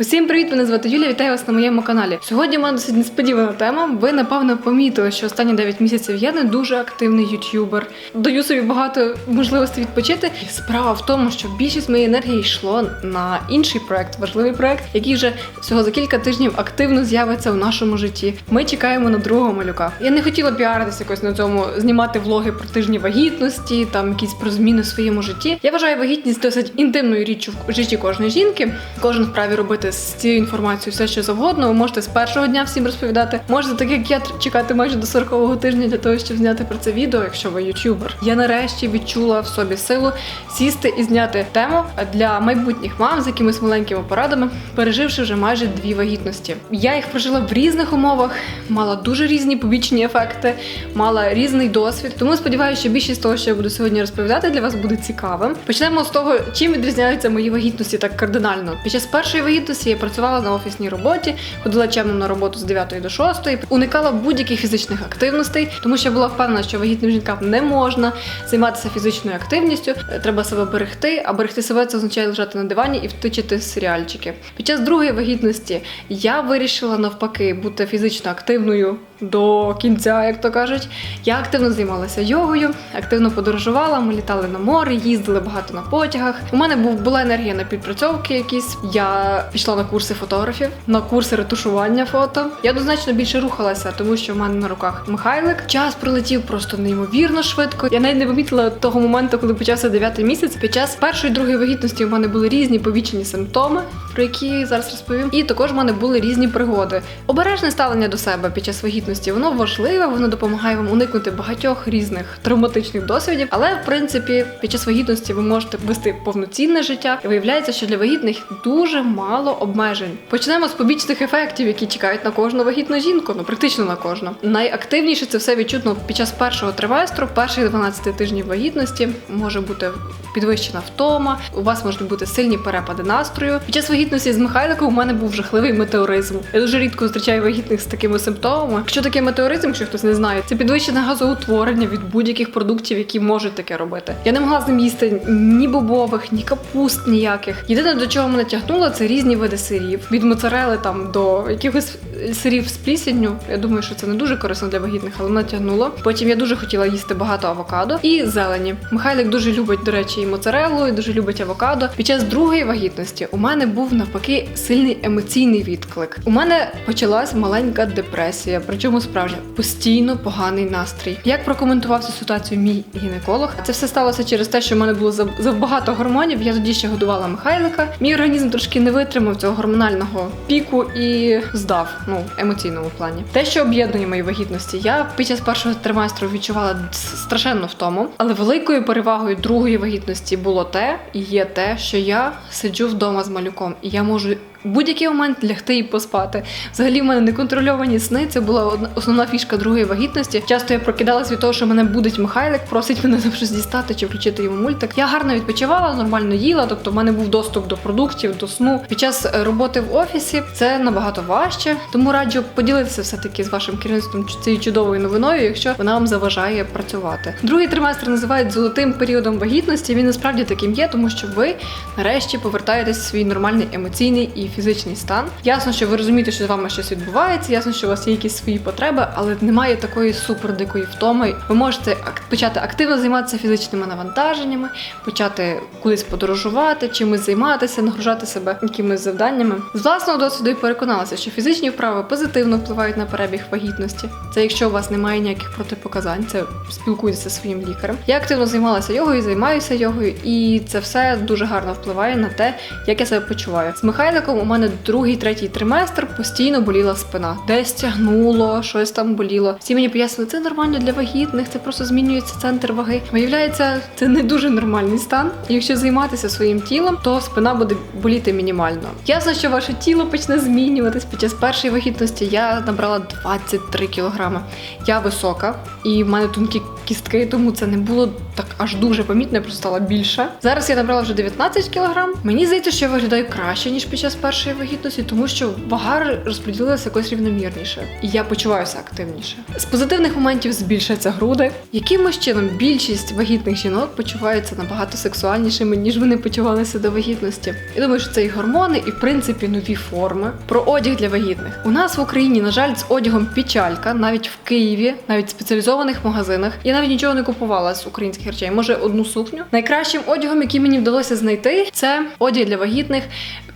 Усім привіт! Мене звати Юлія. Вітаю вас на моєму каналі. Сьогодні в мене досить несподівана тема. Ви напевно помітили, що останні 9 місяців я не дуже активний ютубер. Даю собі багато можливостей відпочити. І Справа в тому, що більшість моєї енергії йшло на інший проект, важливий проект, який вже всього за кілька тижнів активно з'явиться в нашому житті. Ми чекаємо на другого малюка. Я не хотіла піаритися якось на цьому, знімати влоги про тижні вагітності, там якісь про зміни в своєму житті. Я вважаю вагітність досить інтимною річчю в житті кожної жінки. Кожен вправі робити з цією інформацією все, що завгодно. Ви можете з першого дня всім розповідати. Можете, так як я чекати майже до 40-го тижня для того, щоб зняти про це відео, якщо ви ютубер. Я нарешті відчула в собі силу сісти і зняти тему для майбутніх мам з якимись маленькими порадами, переживши вже майже дві вагітності. Я їх прожила в різних умовах, мала дуже різні побічні ефекти, мала різний досвід. Тому сподіваюся, що більшість того, що я буду сьогодні розповідати, для вас буде цікавим. Почнемо з того, чим відрізняються мої вагітності так кардинально. Під час першої вагітності я працювала на офісній роботі, ходила чемно на роботу з 9 до 6, уникала будь-яких фізичних активностей, тому що була впевнена, що вагітним жінкам не можна займатися фізичною активністю. Е, Треба себе берегти, а берегти себе це означає лежати на дивані і втичити серіальчики. Під час другої вагітності я вирішила навпаки бути фізично активною до кінця, як то кажуть. Я активно займалася йогою, активно подорожувала. Ми літали на море, їздили багато на потягах. У мене була енергія на підпрацьовки якісь. Я пішла на курси фотографів, на курси ретушування фото. Я однозначно більше рухалася, тому що в мене на руках Михайлик. Час пролетів просто неймовірно швидко. Я навіть не помітила того моменту, коли почався дев'ятий місяць. Під час першої і другої вагітності у мене були різні побічені симптоми, про які зараз розповім. І також в мене були різні пригоди. Обережне ставлення до себе під час вагітності воно важливе, воно допомагає вам уникнути багатьох різних травматичних досвідів. Але в принципі, під час вагітності ви можете вести повноцінне життя, і виявляється, що для вагітних дуже мало обмежень. Почнемо з побічних ефектів, які чекають на кожну вагітну жінку, ну практично на кожну. Найактивніше це все відчутно під час першого триместру, перших 12 тижнів вагітності може бути підвищена втома. У вас можуть бути сильні перепади настрою. Під час вагітності з Михайликом у мене був жахливий метеоризм. Я дуже рідко зустрічаю вагітних з такими симптомами. Що таке метеоризм, якщо хтось не знає, це підвищене газоутворення від будь-яких продуктів, які можуть таке робити. Я не могла з ним їсти ні бобових, ні капуст ніяких. Єдине до чого мене тягнуло, це різні види сирів від моцарели там до якихось сирів з плісінню. Я думаю, що це не дуже корисно для вагітних, але мене тягнуло. Потім я дуже хотіла їсти багато авокадо і зелені. Михайлик дуже любить, до речі, і моцарелу, і дуже любить авокадо. Під час другої вагітності у мене був навпаки сильний емоційний відклик. У мене почалась маленька депресія, причому справжня постійно поганий настрій. Як прокоментував цю ситуацію мій гінеколог? Це все сталося через те, що в мене було за- забагато гормонів. Я тоді ще годувала Михайлика. Мій організм трошки не витримав цього гормонального піку і здав ну емоційному плані. Те, що об'єднує мої вагітності, я під час першого триместру відчувала страшенну втому, але великою перевагою другої вагітності було те і є те, що я сиджу вдома з малюком, і я можу. Будь-який момент лягти і поспати. Взагалі, в мене неконтрольовані сни. Це була основна фішка другої вагітності. Часто я прокидалась від того, що мене будить Михайлик, просить мене щось дістати чи включити йому мультик. Я гарно відпочивала, нормально їла, тобто в мене був доступ до продуктів, до сну. Під час е, роботи в офісі це набагато важче. Тому раджу поділитися все таки з вашим керівництвом цією чудовою новиною, якщо вона вам заважає працювати. Другий триместр називають золотим періодом вагітності. Він насправді таким є, тому що ви нарешті повертаєтесь в свій нормальний емоційний і фізичний стан. Ясно, що ви розумієте, що з вами щось відбувається, ясно, що у вас є якісь свої потреби, але немає такої супердикої втоми. Ви можете почати активно займатися фізичними навантаженнями, почати кудись подорожувати, чимось займатися, нагружати себе якимись завданнями. З власного досвіду і переконалася, що фізичні вправи позитивно впливають на перебіг вагітності. Це якщо у вас немає ніяких протипоказань, це спілкуйтеся зі своїм лікарем. Я активно займалася йогою, займаюся йогою, і це все дуже гарно впливає на те, як я себе почуваю. З Михайликом у мене другий, третій триместр постійно боліла спина, десь тягнуло, щось там боліло. Всі мені пояснили, це нормально для вагітних, це просто змінюється центр ваги. Виявляється, це не дуже нормальний стан. І якщо займатися своїм тілом, то спина буде боліти мінімально. Ясно, що ваше тіло почне змінюватись під час першої вагітності. Я набрала 23 кілограми. Я висока, і в мене тонкі кістки, тому це не було так аж дуже помітно, я просто стала більше. Зараз я набрала вже 19 кілограм. Мені здається, що я виглядаю краще ніж під час першої вагітності, тому що вага розподілилася якось рівномірніше, і я почуваюся активніше. З позитивних моментів збільшаться груди. Якимось чином більшість вагітних жінок почуваються набагато сексуальнішими, ніж вони почувалися до вагітності. Я думаю, що це і гормони, і в принципі нові форми. Про одяг для вагітних. У нас в Україні, на жаль, з одягом печалька, навіть в Києві, навіть в спеціалізованих магазинах. Я навіть нічого не купувала з українських речей. Може, одну сукню. Найкращим одягом, який мені вдалося знайти, це одяг для вагітних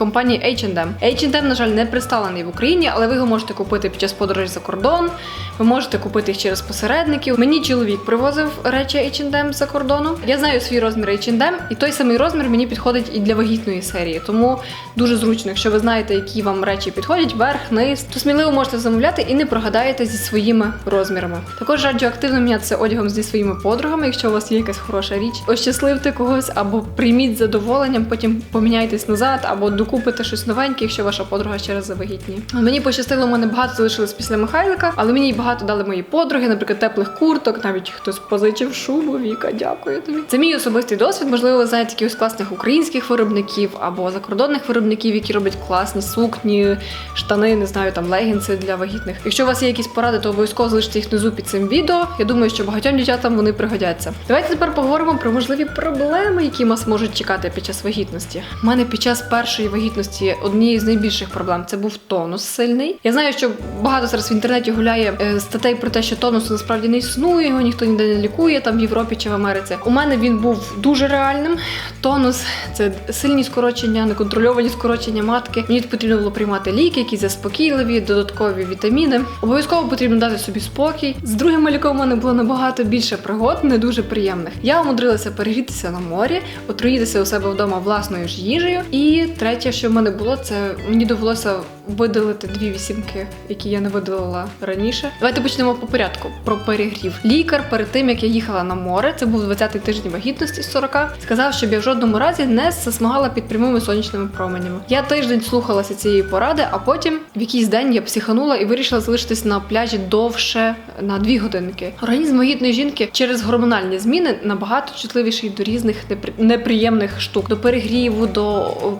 компанії H&M. H&M, на жаль, не представлений в Україні, але ви його можете купити під час подорожі за кордон. Ви можете купити їх через посередників. Мені чоловік привозив речі H&M за кордону. Я знаю свій розмір H&M, і той самий розмір мені підходить і для вагітної серії. Тому дуже зручно, якщо ви знаєте, які вам речі підходять, верх, низ, то сміливо можете замовляти і не прогадаєте зі своїми розмірами. Також раджу активно мінятися одягом зі своїми подругами, якщо у вас є якась хороша річ. Ощасливте когось або прийміть задоволенням, потім поміняйтесь назад або докупите щось новеньке, якщо ваша подруга ще раз завагітніє. Мені пощастило, у мене багато залишилось після Михайлика, але мені багато дали мої подруги, наприклад, теплих курток, навіть хтось позичив шубу. Віка, дякую тобі. Це мій особистий досвід. Можливо, ви знаєте якихось класних українських виробників або закордонних виробників, які роблять класні сукні, штани, не знаю, там легінси для вагітних. Якщо у вас є якісь поради, то обов'язково залиште їх внизу під цим відео. Я думаю, що багатьом дівчатам вони пригодяться. Давайте тепер поговоримо про можливі проблеми, які вас можуть чекати під час вагітності. У мене під час першої вагітності однією з найбільших проблем це був тонус сильний. Я знаю, що багато зараз в інтернеті гуляє е, статей про те, що тонусу насправді не існує, його ніхто ніде не лікує там в Європі чи в Америці. У мене він був дуже реальним. Тонус це сильні скорочення, неконтрольовані скорочення матки. Мені потрібно було приймати ліки, які заспокійливі, додаткові вітаміни. Обов'язково потрібно дати собі спокій. З другим малюком у мене було набагато більше пригод, не дуже приємних. Я умудрилася перегрітися на морі, отруїтися у себе вдома власною ж їжею. І третє, що в мене було, це мені довелося видалити дві вісімки, які я не видалила раніше. Давайте почнемо по порядку про перегрів. Лікар перед тим як я їхала на море, це був 20-й тиждень вагітності з 40, сказав, щоб я в жодному разі не засмагала під прямими сонячними променями. Я тиждень слухалася цієї поради, а потім в якийсь день я психанула і вирішила залишитись на пляжі довше на дві годинки. Організм вагітної жінки через гормональні зміни набагато чутливіший до різних непри- неприємних штук, до перегріву, до о,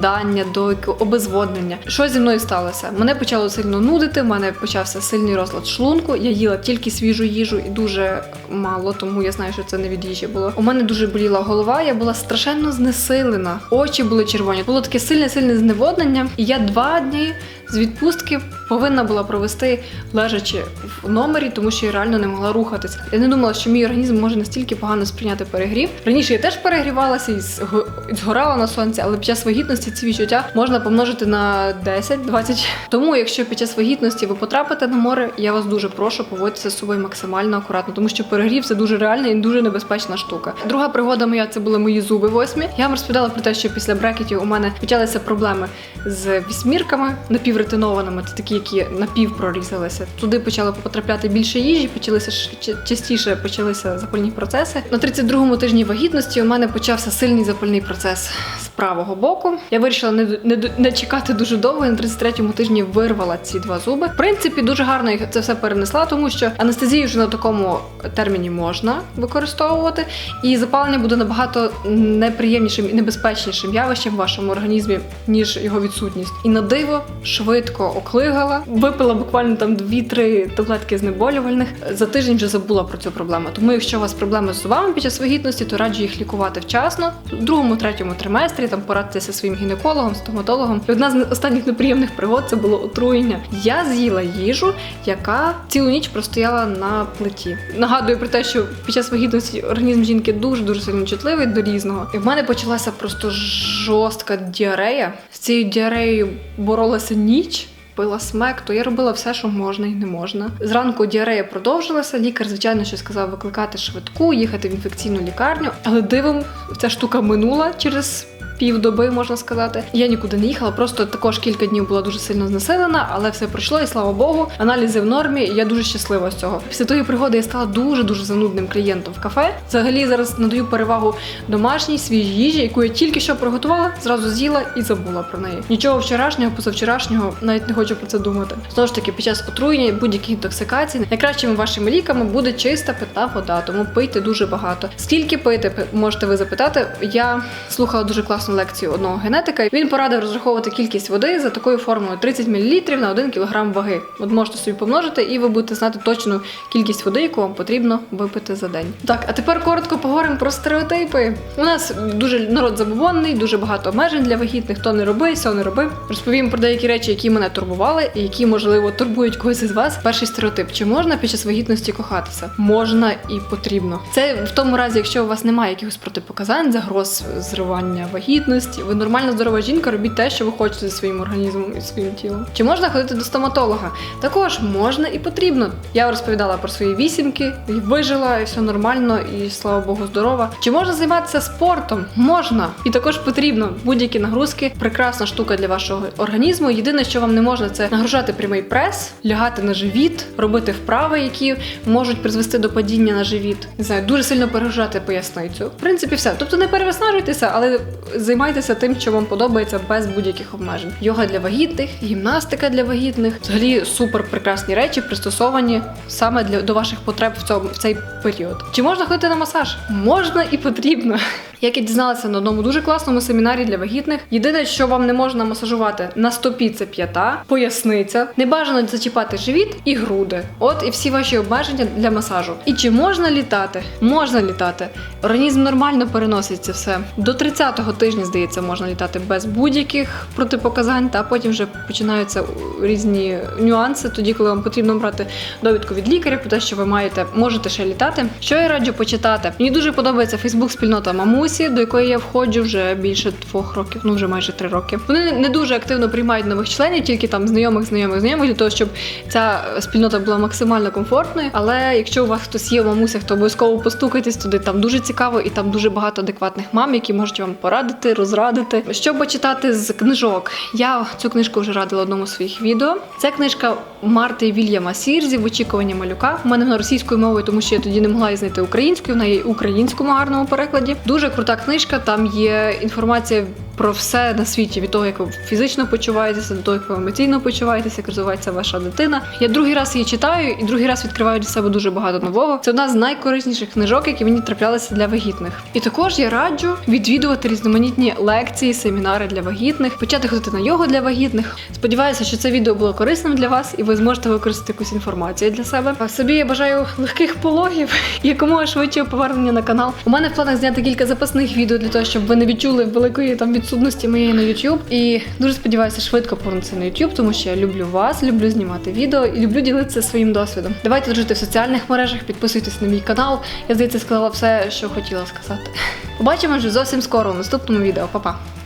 переїдання, до обезводнення. Що зі мною сталося? Мене почало сильно нудити. в мене почався сильний розлад шлунку. Я їла тільки свіжу їжу і дуже мало, тому я знаю, що це не від їжі було. У мене дуже боліла голова. Я була страшенно знесилена. Очі були червоні. Було таке сильне сильне зневоднення. І я два дні з відпустки повинна була провести лежачи в номері, тому що я реально не могла рухатись. Я не думала, що мій організм може настільки погано сприйняти перегрів. Раніше я теж перегрівалася і зго- згорала на сонці, але під час вагітності ці відчуття можна помножити на 10-20. Тому, якщо під час вагітності ви потрапите на море, я вас дуже прошу поводитися з собою максимально акуратно, тому що перегрів це дуже реальна і дуже небезпечна штука. Друга пригода моя це були мої зуби восьмі. Я вам розповідала про те, що після брекетів у мене почалися проблеми з вісьмірками напівретинованими, це такі, які напів прорізалися. Туди почало потрапляти більше їжі, почалися частіше почалися запальні процеси. На 32-му тижні вагітності у мене почався сильний запальний процес з правого боку. Я вирішила не, не, не чекати дуже довго. і На 33-му тижні вирвала ці два зуби. В принципі, дуже гарно їх це все перенесла, тому що анестезію вже на такому терміні можна використовувати, і запалення буде набагато неприємнішим і небезпечнішим явищем в вашому організмі, ніж його відсутність. І на диво швидко оклигала, випила буквально там 2-3 таблетки знеболювальних. За тиждень вже забула про цю проблему. Тому, якщо у вас проблеми з зубами під час вагітності, то раджу їх лікувати вчасно, в другому, третьому триместрі, там порадитися своїм гінекологом, стоматологом. І одна з останніх неприємних пригод це було отруєння. Я з'їла їжу, яка цілу ніч простояла на плиті. Нагадую про те, що під час вагітності організм жінки дуже дуже сильно чутливий до різного. І в мене почалася просто жорстка діарея. З цією діареєю боролася ніч. Пила смек, то я робила все, що можна і не можна. Зранку діарея продовжилася. Лікар, звичайно, що сказав викликати швидку, їхати в інфекційну лікарню. Але дивом ця штука минула через півдоби, можна сказати. Я нікуди не їхала, просто також кілька днів була дуже сильно знесилена, але все пройшло, і слава Богу, аналізи в нормі. Я дуже щаслива з цього. Після тої пригоди я стала дуже дуже занудним клієнтом в кафе. Взагалі зараз надаю перевагу домашній свіжій їжі, яку я тільки що приготувала, зразу з'їла і забула про неї. Нічого вчорашнього, позавчорашнього, навіть не хочу про це думати. Знову ж таки, під час отруєння будь-яких інтоксикацій найкращими вашими ліками буде чиста питна вода, тому пийте дуже багато. Скільки пити, можете ви запитати. Я слухала дуже класну лекцію одного генетика. Він порадив розраховувати кількість води за такою формулою 30 мл на 1 кг ваги. От можете собі помножити, і ви будете знати точну кількість води, яку вам потрібно випити за день. Так, а тепер коротко поговоримо про стереотипи. У нас дуже народ забобонний, дуже багато обмежень для вагітних. Хто не роби, сьо не роби. Розповім про деякі речі, які мене турбували, і які можливо турбують когось із вас. Перший стереотип: чи можна під час вагітності кохатися? Можна і потрібно. Це в тому разі, якщо у вас немає якихось протипоказань, загроз зривання вагітності. Ви нормальна здорова жінка, робіть те, що ви хочете зі своїм організмом і своїм тілом. Чи можна ходити до стоматолога? Також можна і потрібно. Я розповідала про свої вісімки, і вижила, і все нормально, і слава Богу, здорова. Чи можна займатися спортом? Можна. І також потрібно будь-які нагрузки. Прекрасна штука для вашого організму. Єдине, що вам не можна, це нагружати прямий прес, лягати на живіт, робити вправи, які можуть призвести до падіння на живіт. Не знаю, дуже сильно перегружати поясницю. В принципі, все. Тобто не перевиснажуйтеся, але займайтеся тим, що вам подобається, без будь-яких обмежень. Йога для вагітних, гімнастика для вагітних. Взагалі супер прекрасні речі, пристосовані саме для до ваших потреб в цьому в цей період. Чи можна ходити на масаж? Можна і потрібно. Як я дізналася на одному дуже класному семінарі для вагітних, єдине, що вам не можна масажувати на стопі, це п'ята, поясниця, не бажано зачіпати живіт і груди. От і всі ваші обмеження для масажу. І чи можна літати? Можна літати. Організм нормально переносить це все. До 30-го тижня, здається, можна літати без будь-яких протипоказань, та потім вже починаються різні нюанси, тоді, коли вам потрібно брати довідку від лікаря про те, що ви маєте можете ще літати. Що я раджу почитати? Мені дуже подобається Фейсбук-спільнота Мамусі, до якої я входжу вже більше двох років, ну вже майже три роки. Вони не дуже активно приймають нових членів, тільки там знайомих, знайомих, знайомих, для того, щоб ця спільнота була максимально комфортною. Але якщо у вас хтось є в мамусях, то обов'язково постукайтесь туди. Там дуже цікаво, і там дуже багато адекватних мам, які можуть вам порадити, розрадити. Що почитати з книжок? Я цю книжку вже радила одному з своїх відео. Це книжка Марти Вільяма Сірзі в очікуванні малюка. У мене вона російською мовою, тому що я тоді не могла її знайти українською. Вона є українському гарному перекладі. Дуже крута книжка. Там є інформація про все на світі від того, як ви фізично почуваєтеся, до того, як ви емоційно почуваєтеся, як розвивається ваша дитина. Я другий раз її читаю і другий раз відкриваю для себе дуже багато нового. Це одна з найкорисніших книжок, які мені траплялися для вагітних. І також я раджу відвідувати різноманітні лекції, семінари для вагітних, почати ходити на йогу для вагітних. Сподіваюся, що це відео було корисним для вас, і ви зможете використати якусь інформацію для себе. А собі я бажаю легких пологів якомога швидшого повернення на канал. У мене в планах зняти кілька запасних відео для того, щоб ви не відчули великої там відсутності моєї на YouTube. І дуже сподіваюся, швидко повернутися на YouTube, тому що я люблю вас, люблю знімати відео і люблю ділитися своїм досвідом. Давайте дружити в соціальних мережах, підписуйтесь на мій канал. Я здається, сказала все, що хотіла сказати. Побачимо вже зовсім скоро у наступному відео. Па-па!